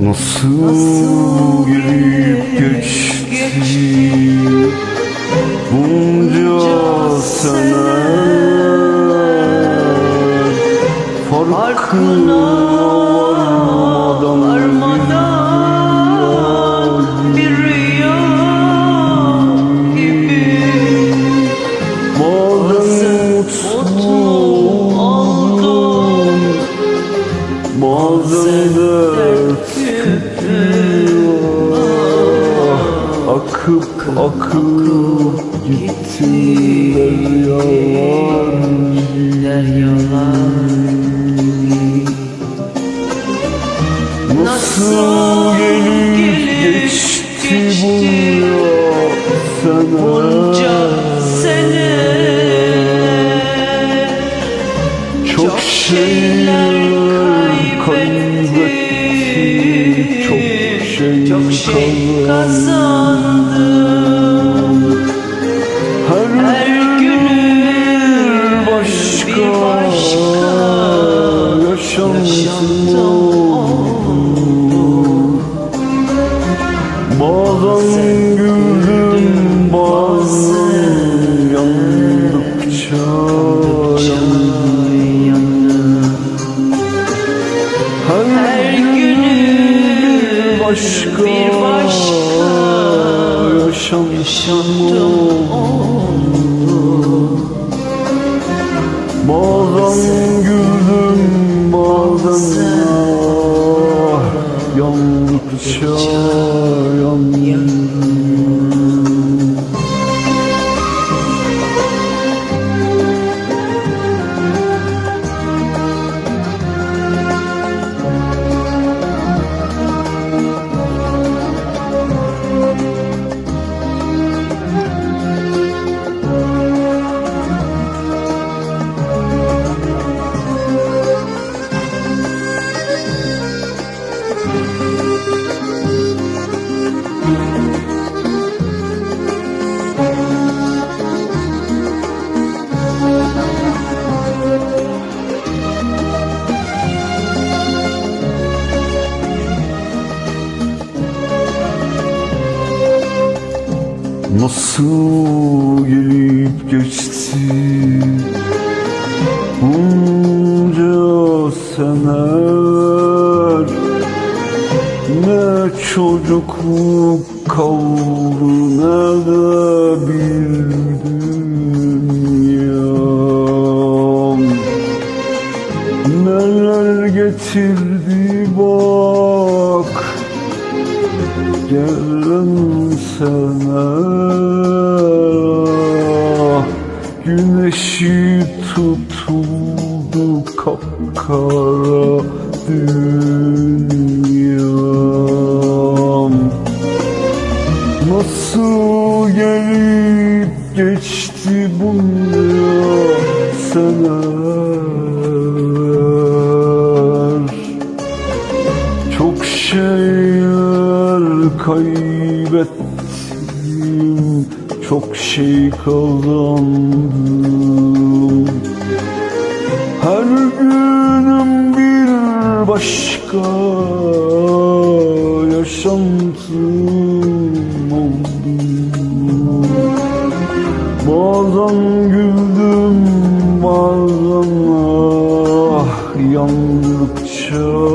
Nasıl gelip geçti? Bunca sene Farkına varmadan Akıp akıp gittin deryalar Nasıl gelip geçti bunca bunca sene Çok şeyler kaybettim Çok şey çok şey kazandım yaşantım Bazen güldüm bazen yandıkça yandım. Her, günü başka, bir başka yaşantım Bazen yandıkça Nasıl gelip geçti? Bunca seneler Ne çocukluk kaldı ne de bir dünyam Neler getirdi Gelen sene Güneşi tutuldu kapkara dünyam. Nasıl gelip geçti bunca seneler kaybettim. Çok şey kazandım Her günüm bir başka yaşantım oldu. Bazen güldüm bazen ah yandıkça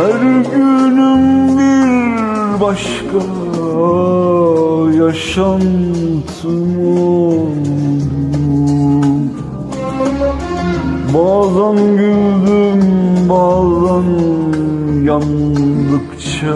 Her günüm bir başka yaşantım. Oldu Bazen güldüm bazen yandıkça